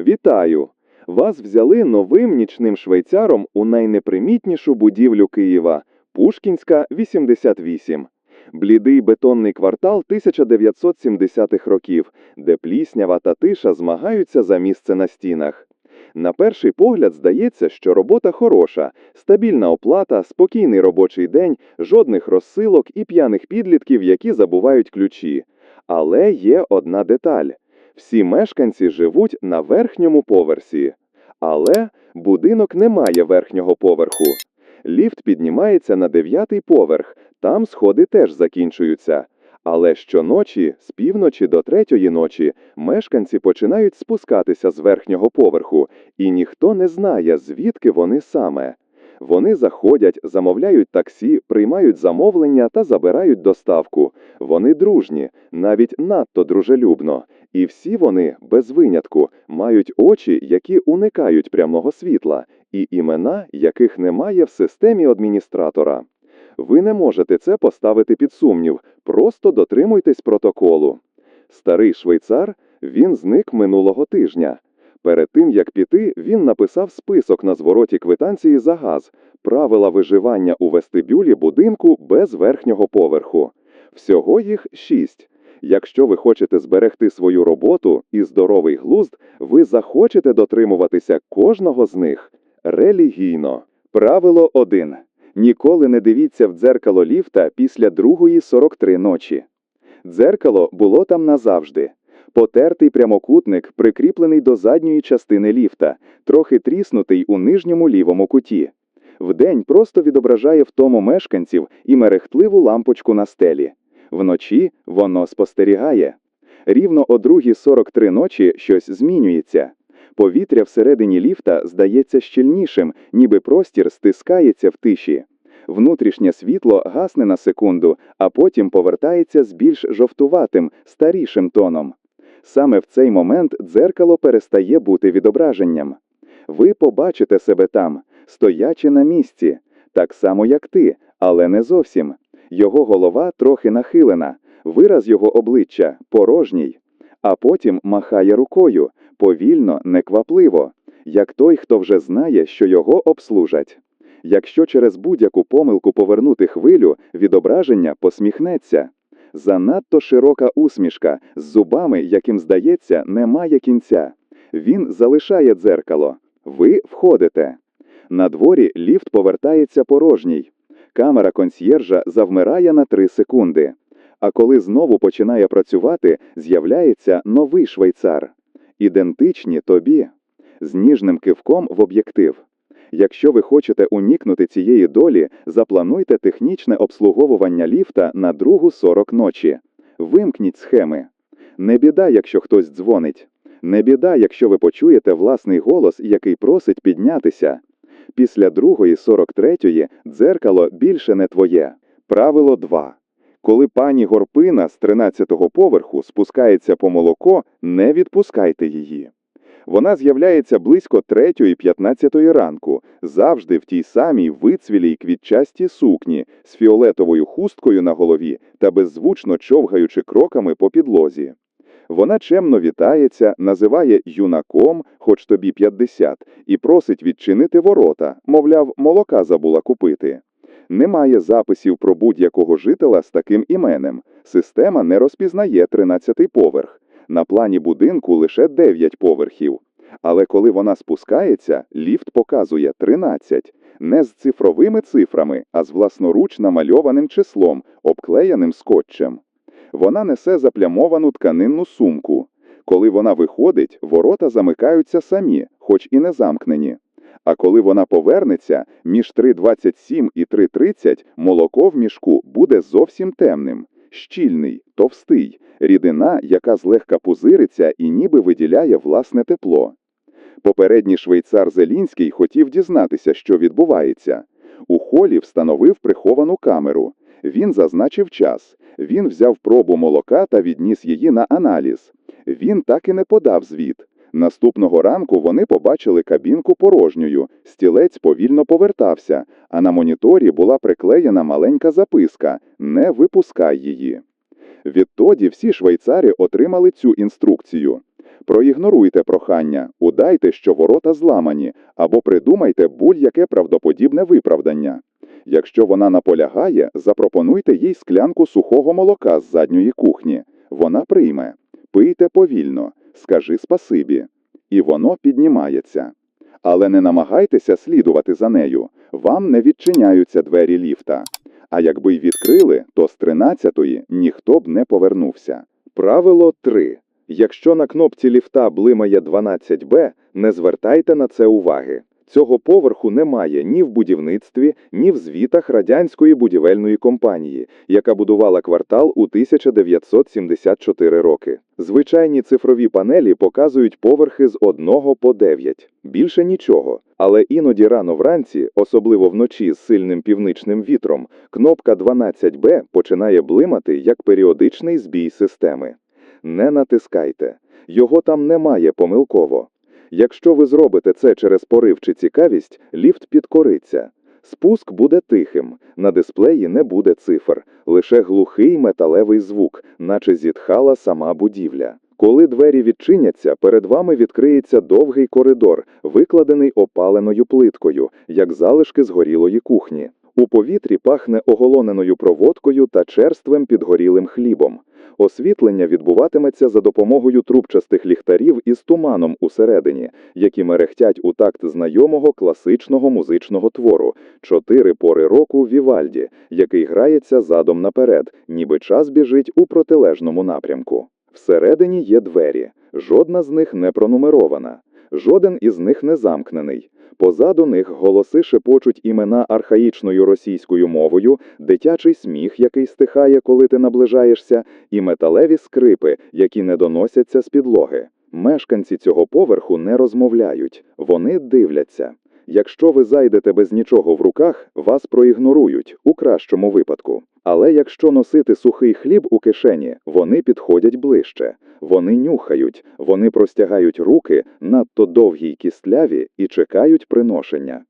Вітаю! Вас взяли новим нічним швейцаром у найнепримітнішу будівлю Києва Пушкінська, 88. Блідий бетонний квартал 1970-х років, де пліснява та тиша змагаються за місце на стінах. На перший погляд здається, що робота хороша, стабільна оплата, спокійний робочий день, жодних розсилок і п'яних підлітків, які забувають ключі. Але є одна деталь. Всі мешканці живуть на верхньому поверсі. Але будинок не має верхнього поверху. Ліфт піднімається на дев'ятий поверх, там сходи теж закінчуються. Але щоночі, з півночі до третьої ночі, мешканці починають спускатися з верхнього поверху, і ніхто не знає, звідки вони саме. Вони заходять, замовляють таксі, приймають замовлення та забирають доставку. Вони дружні, навіть надто дружелюбно. І всі вони, без винятку, мають очі, які уникають прямого світла, і імена, яких немає в системі адміністратора. Ви не можете це поставити під сумнів, просто дотримуйтесь протоколу. Старий швейцар, він зник минулого тижня. Перед тим як піти, він написав список на звороті квитанції за газ, правила виживання у вестибюлі будинку без верхнього поверху. Всього їх шість. Якщо ви хочете зберегти свою роботу і здоровий глузд, ви захочете дотримуватися кожного з них релігійно. Правило 1. Ніколи не дивіться в дзеркало ліфта після другої 43 ночі. Дзеркало було там назавжди. Потертий прямокутник, прикріплений до задньої частини ліфта, трохи тріснутий у нижньому лівому куті. Вдень просто відображає втому мешканців і мерехтливу лампочку на стелі. Вночі воно спостерігає. Рівно о 2.43 ночі щось змінюється. Повітря всередині ліфта здається щільнішим, ніби простір стискається в тиші. Внутрішнє світло гасне на секунду, а потім повертається з більш жовтуватим, старішим тоном. Саме в цей момент дзеркало перестає бути відображенням. Ви побачите себе там, стоячи на місці, так само як ти, але не зовсім. Його голова трохи нахилена, вираз його обличчя порожній, а потім махає рукою, повільно, неквапливо, як той, хто вже знає, що його обслужать. Якщо через будь-яку помилку повернути хвилю, відображення посміхнеться. Занадто широка усмішка з зубами, яким здається, немає кінця. Він залишає дзеркало. Ви входите. На дворі ліфт повертається порожній. Камера консьєржа завмирає на 3 секунди. А коли знову починає працювати, з'являється новий швейцар. Ідентичні тобі. З ніжним кивком в об'єктив. Якщо ви хочете уникнути цієї долі, заплануйте технічне обслуговування ліфта на другу 40 ночі. Вимкніть схеми. Не біда, якщо хтось дзвонить. Не біда, якщо ви почуєте власний голос, який просить піднятися. Після другої 43-ї дзеркало більше не твоє. Правило 2. Коли пані Горпина з 13-го поверху спускається по молоко, не відпускайте її. Вона з'являється близько 3.15 ранку, завжди в тій самій вицвілій квітчастій сукні з фіолетовою хусткою на голові та беззвучно човгаючи кроками по підлозі. Вона чемно вітається, називає юнаком, хоч тобі 50, і просить відчинити ворота, мовляв, молока забула купити. Немає записів про будь-якого жителя з таким іменем. Система не розпізнає 13-й поверх. На плані будинку лише 9 поверхів. Але коли вона спускається, ліфт показує 13. Не з цифровими цифрами, а з власноруч намальованим числом, обклеєним скотчем. Вона несе заплямовану тканинну сумку. Коли вона виходить, ворота замикаються самі, хоч і не замкнені. А коли вона повернеться, між 3.27 і 3.30 молоко в мішку буде зовсім темним, щільний, товстий, рідина, яка злегка пузириться і ніби виділяє власне тепло. Попередній швейцар Зелінський хотів дізнатися, що відбувається. У холі встановив приховану камеру. Він зазначив час. Він взяв пробу молока та відніс її на аналіз. Він так і не подав звіт. Наступного ранку вони побачили кабінку порожньою, стілець повільно повертався, а на моніторі була приклеєна маленька записка Не випускай її. Відтоді всі швейцари отримали цю інструкцію. Проігноруйте прохання. У вгадайте, що ворота зламані, або придумайте будь-яке правдоподібне виправдання. Якщо вона наполягає, запропонуйте їй склянку сухого молока з задньої кухні. Вона прийме. Пийте повільно, скажи спасибі. І воно піднімається. Але не намагайтеся слідувати за нею. Вам не відчиняються двері ліфта. А якби й відкрили, то з 13-ї ніхто б не повернувся. Правило 3. Якщо на кнопці ліфта блимає 12Б, не звертайте на це уваги. Цього поверху немає ні в будівництві, ні в звітах радянської будівельної компанії, яка будувала квартал у 1974 роки. Звичайні цифрові панелі показують поверхи з 1 по 9. Більше нічого. Але іноді рано вранці, особливо вночі з сильним півничним вітром, кнопка 12Б починає блимати як періодичний збій системи. Не натискайте. Його там немає помилково. Якщо ви зробите це через порив чи цікавість, ліфт підкориться. Спуск буде тихим, на дисплеї не буде цифр, лише глухий металевий звук, наче зітхала сама будівля. Коли двері відчиняться, перед вами відкриється довгий коридор, викладений опаленою плиткою, як залишки згорілої кухні. У повітрі пахне оголоненою проводкою та черствим підгорілим хлібом. Освітлення відбуватиметься за допомогою трубчастих ліхтарів із туманом усередині, які мерехтять у такт знайомого класичного музичного твору «Чотири пори року Вівальді, який грається задом наперед, ніби час біжить у протилежному напрямку. Всередині є двері, жодна з них не пронумерована, жоден із них не замкнений. Позаду них голоси шепочуть імена архаїчною російською мовою, дитячий сміх, який стихає, коли ти наближаєшся, і металеві скрипи, які не доносяться з підлоги. Мешканці цього поверху не розмовляють, вони дивляться. Якщо ви зайдете без нічого в руках, вас проігнорують у кращому випадку. Але якщо носити сухий хліб у кишені, вони підходять ближче. Вони нюхають, вони простягають руки надто довгі й кістляві і чекають приношення.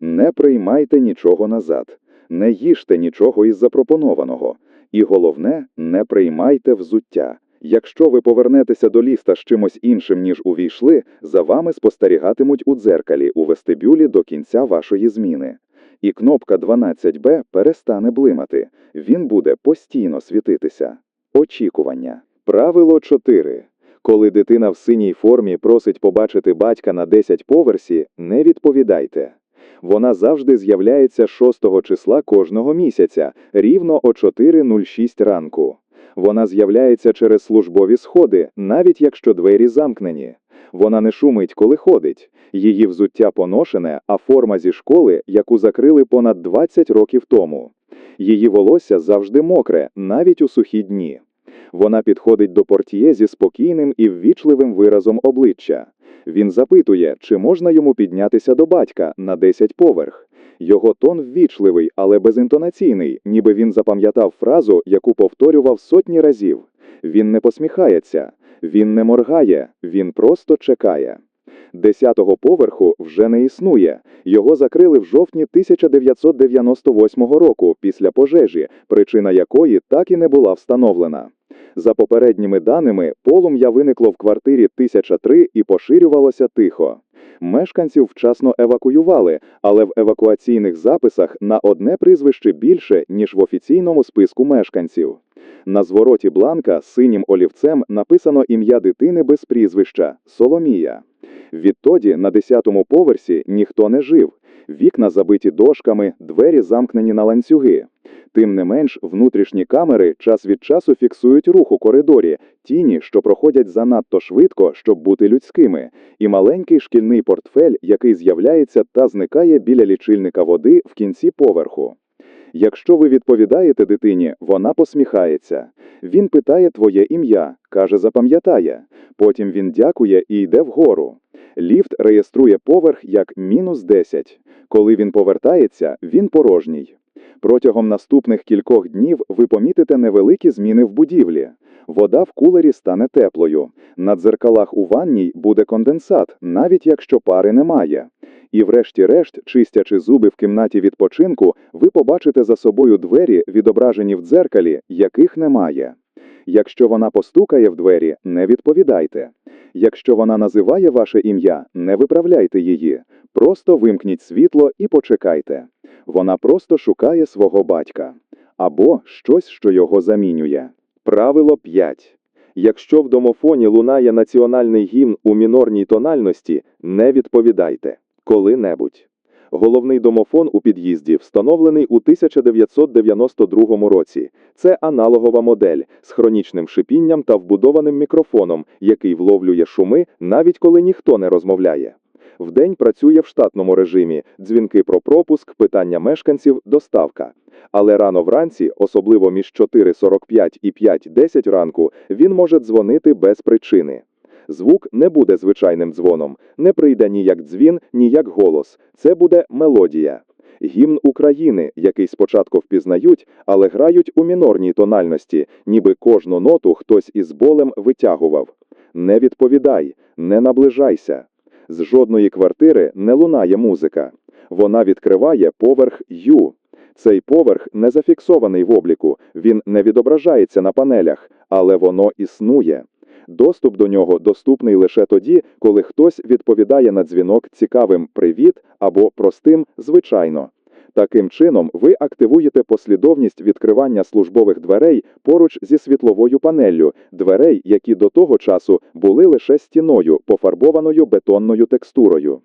Не приймайте нічого назад, не їжте нічого із запропонованого. І головне, не приймайте взуття. Якщо ви повернетеся до ліфта з чимось іншим, ніж увійшли, за вами спостерігатимуть у дзеркалі у вестибюлі до кінця вашої зміни. І кнопка 12Б перестане блимати. Він буде постійно світитися. Очікування. Правило 4. Коли дитина в синій формі просить побачити батька на 10 поверсі, не відповідайте. Вона завжди з'являється 6 числа кожного місяця, рівно о 4.06 ранку. Вона з'являється через службові сходи, навіть якщо двері замкнені. Вона не шумить, коли ходить. Її взуття поношене, а форма зі школи, яку закрили понад 20 років тому. Її волосся завжди мокре, навіть у сухі дні. Вона підходить до портьє зі спокійним і ввічливим виразом обличчя. Він запитує, чи можна йому піднятися до батька на 10 поверх. Його тон ввічливий, але безінтонаційний, ніби він запам'ятав фразу, яку повторював сотні разів. Він не посміхається, він не моргає, він просто чекає. Десятого поверху вже не існує. Його закрили в жовтні 1998 року після пожежі, причина якої так і не була встановлена. За попередніми даними, полум'я виникло в квартирі 1003 і поширювалося тихо. Мешканців вчасно евакуювали, але в евакуаційних записах на одне прізвище більше, ніж в офіційному списку мешканців. На звороті бланка синім олівцем написано ім'я дитини без прізвища Соломія. Відтоді на 10-му поверсі ніхто не жив. Вікна забиті дошками, двері замкнені на ланцюги. Тим не менш, внутрішні камери час від часу фіксують рух у коридорі, тіні, що проходять занадто швидко, щоб бути людськими, і маленький шкільний портфель, який з'являється та зникає біля лічильника води в кінці поверху. Якщо ви відповідаєте дитині, вона посміхається. Він питає твоє ім'я, каже, запам'ятає. Потім він дякує і йде вгору. Ліфт реєструє поверх як мінус 10. Коли він повертається, він порожній. Протягом наступних кількох днів ви помітите невеликі зміни в будівлі. Вода в кулері стане теплою. На дзеркалах у ванній буде конденсат, навіть якщо пари немає. І врешті-решт, чистячи зуби в кімнаті відпочинку, ви побачите за собою двері, відображені в дзеркалі, яких немає. Якщо вона постукає в двері, не відповідайте. Якщо вона називає ваше ім'я, не виправляйте її. Просто вимкніть світло і почекайте. Вона просто шукає свого батька або щось, що його замінює. Правило 5. Якщо в домофоні лунає національний гімн у мінорній тональності, не відповідайте коли-небудь. Головний домофон у під'їзді встановлений у 1992 році. Це аналогова модель з хронічним шипінням та вбудованим мікрофоном, який вловлює шуми, навіть коли ніхто не розмовляє. Вдень працює в штатному режимі, дзвінки про пропуск, питання мешканців, доставка. Але рано вранці, особливо між 4.45 і 5.10 ранку, він може дзвонити без причини. Звук не буде звичайним дзвоном, не прийде ні як дзвін, ні як голос. Це буде мелодія. Гімн України, який спочатку впізнають, але грають у мінорній тональності, ніби кожну ноту хтось із болем витягував. Не відповідай, не наближайся. З жодної квартири не лунає музика. Вона відкриває поверх Ю. Цей поверх не зафіксований в обліку, він не відображається на панелях, але воно існує. Доступ до нього доступний лише тоді, коли хтось відповідає на дзвінок цікавим «Привіт» або простим «Звичайно». Таким чином, ви активуєте послідовність відкривання службових дверей поруч зі світловою панеллю, дверей, які до того часу були лише стіною, пофарбованою бетонною текстурою.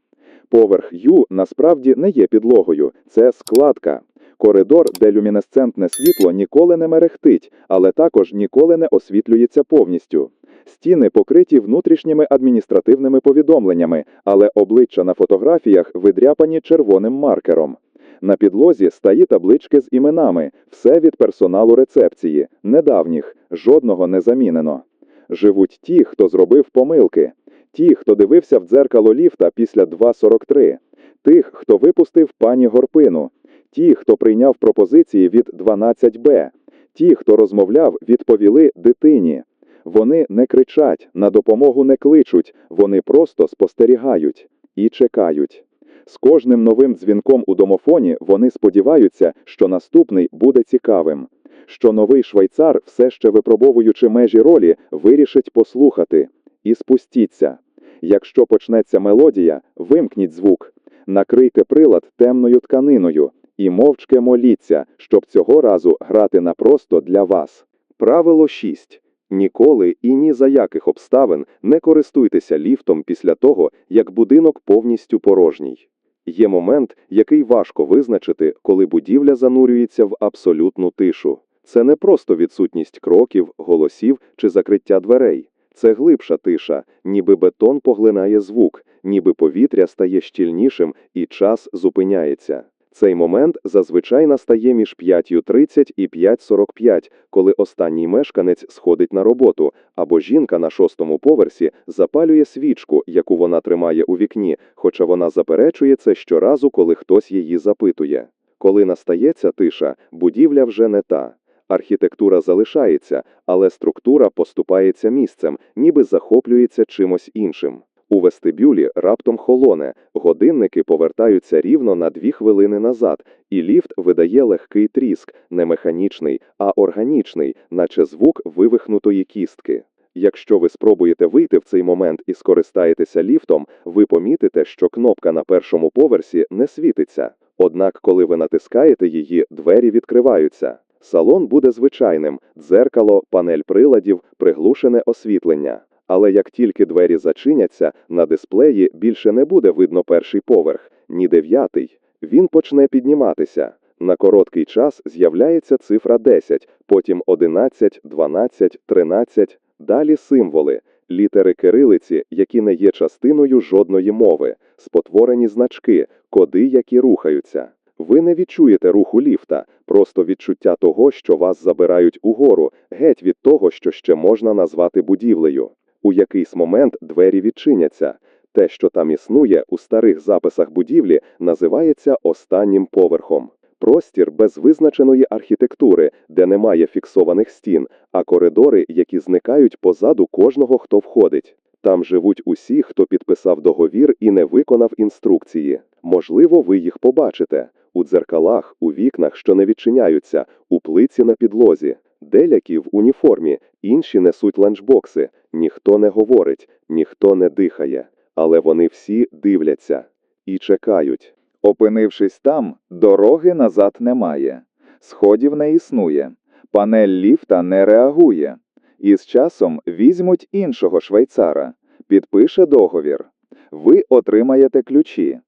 Поверх Ю насправді не є підлогою, це складка. Коридор, де люмінесцентне світло ніколи не мерехтить, але також ніколи не освітлюється повністю. Стіни покриті внутрішніми адміністративними повідомленнями, але обличчя на фотографіях видряпані червоним маркером. На підлозі стаї таблички з іменами, все від персоналу рецепції, недавніх, жодного не замінено. Живуть ті, хто зробив помилки, ті, хто дивився в дзеркало ліфта після 2.43, тих, хто випустив пані Горпину, ті, хто прийняв пропозиції від 12Б, ті, хто розмовляв, відповіли дитині. Вони не кричать, на допомогу не кличуть, вони просто спостерігають і чекають. З кожним новим дзвінком у домофоні вони сподіваються, що наступний буде цікавим, що новий швейцар, все ще випробовуючи межі ролі, вирішить послухати. І спустіться. Якщо почнеться мелодія, вимкніть звук, накрийте прилад темною тканиною і мовчки моліться, щоб цього разу грати на просто для вас. Правило 6. Ніколи і ні за яких обставин не користуйтеся ліфтом після того, як будинок повністю порожній. Є момент, який важко визначити, коли будівля занурюється в абсолютну тишу. Це не просто відсутність кроків, голосів чи закриття дверей. Це глибша тиша, ніби бетон поглинає звук, ніби повітря стає щільнішим і час зупиняється. Цей момент зазвичай настає між 5.30 і 5.45, коли останній мешканець сходить на роботу, або жінка на шостому поверсі запалює свічку, яку вона тримає у вікні, хоча вона заперечує це щоразу, коли хтось її запитує. Коли настає ця тиша, будівля вже не та. Архітектура залишається, але структура поступається місцем, ніби захоплюється чимось іншим. У вестибюлі раптом холоне, годинники повертаються рівно на дві хвилини назад, і ліфт видає легкий тріск, не механічний, а органічний, наче звук вивихнутої кістки. Якщо ви спробуєте вийти в цей момент і скористаєтеся ліфтом, ви помітите, що кнопка на першому поверсі не світиться. Однак, коли ви натискаєте її, двері відкриваються. Салон буде звичайним: дзеркало, панель приладів, приглушене освітлення. Але як тільки двері зачиняться, на дисплеї більше не буде видно перший поверх, ні дев'ятий. Він почне підніматися. На короткий час з'являється цифра 10, потім 11, 12, 13, далі символи, літери кирилиці, які не є частиною жодної мови, спотворені значки, коди, які рухаються. Ви не відчуєте руху ліфта, просто відчуття того, що вас забирають угору, геть від того, що ще можна назвати будівлею. У якийсь момент двері відчиняться. Те, що там існує у старих записах будівлі, називається останнім поверхом. Простір без визначеної архітектури, де немає фіксованих стін, а коридори, які зникають позаду кожного, хто входить. Там живуть усі, хто підписав договір і не виконав інструкції. Можливо, ви їх побачите у дзеркалах, у вікнах, що не відчиняються, у плиці на підлозі. Делякі в уніформі, інші несуть ланчбокси. Ніхто не говорить, ніхто не дихає. Але вони всі дивляться і чекають. Опинившись там, дороги назад немає. Сходів не існує. Панель ліфта не реагує. І з часом візьмуть іншого швейцара, підпише договір. Ви отримаєте ключі.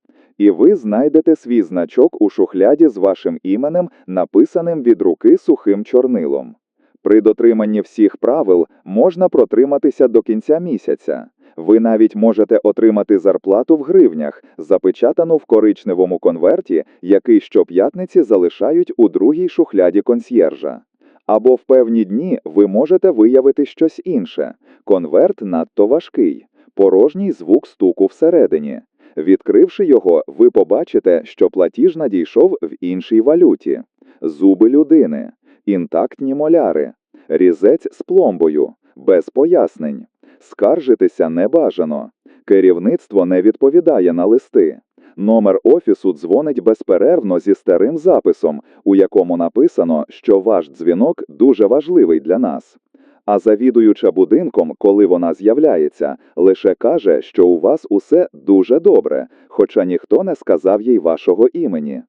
І ви знайдете свій значок у шухляді з вашим іменем, написаним від руки сухим чорнилом. При дотриманні всіх правил можна протриматися до кінця місяця. Ви навіть можете отримати зарплату в гривнях, запечатану в коричневому конверті, який щоп'ятниці залишають у другій шухляді консьєржа. Або в певні дні ви можете виявити щось інше. Конверт надто важкий, порожній звук стуку всередині. Відкривши його, ви побачите, що платіж надійшов в іншій валюті: зуби людини, інтактні моляри, різець з пломбою, без пояснень. Скаржитися не бажано. Керівництво не відповідає на листи. Номер офісу дзвонить безперервно зі старим записом, у якому написано, що ваш дзвінок дуже важливий для нас. А завідуюча будинком, коли вона з'являється, лише каже, що у вас усе дуже добре, хоча ніхто не сказав їй вашого імені.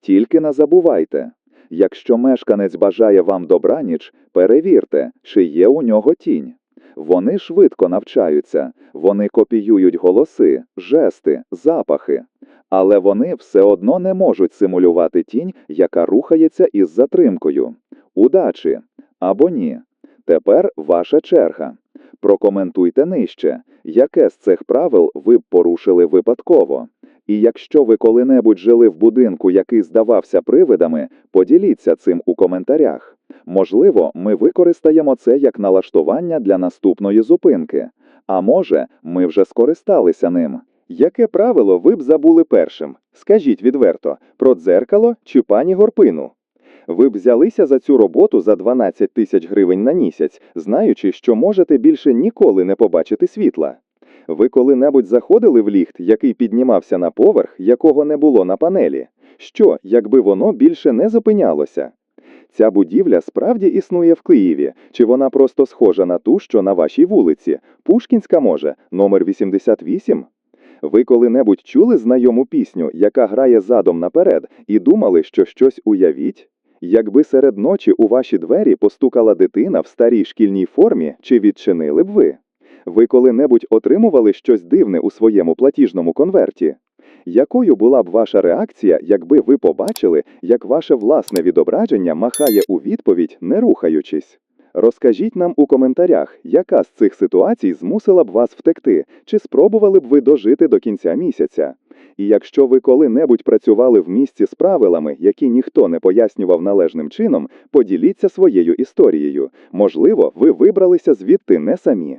Тільки не забувайте. Якщо мешканець бажає вам добраніч, перевірте, чи є у нього тінь. Вони швидко навчаються, вони копіюють голоси, жести, запахи. Але вони все одно не можуть симулювати тінь, яка рухається із затримкою. Удачі або ні. Тепер ваша черга. Прокоментуйте нижче, яке з цих правил ви б порушили випадково. І якщо ви коли-небудь жили в будинку, який здавався привидами, поділіться цим у коментарях. Можливо, ми використаємо це як налаштування для наступної зупинки. А може, ми вже скористалися ним. Яке правило ви б забули першим? Скажіть відверто, про дзеркало чи пані Горпину? Ви б взялися за цю роботу за 12 тисяч гривень на місяць, знаючи, що можете більше ніколи не побачити світла. Ви коли-небудь заходили в ліфт, який піднімався на поверх, якого не було на панелі? Що, якби воно більше не зупинялося? Ця будівля справді існує в Києві, чи вона просто схожа на ту, що на вашій вулиці? Пушкінська, може, номер 88? Ви коли-небудь чули знайому пісню, яка грає задом наперед, і думали, що щось уявіть? Якби серед ночі у ваші двері постукала дитина в старій шкільній формі, чи відчинили б ви? Ви коли-небудь отримували щось дивне у своєму платіжному конверті? Якою була б ваша реакція, якби ви побачили, як ваше власне відображення махає у відповідь, не рухаючись? Розкажіть нам у коментарях, яка з цих ситуацій змусила б вас втекти, чи спробували б ви дожити до кінця місяця? І якщо ви коли-небудь працювали в місці з правилами, які ніхто не пояснював належним чином, поділіться своєю історією. Можливо, ви вибралися звідти не самі.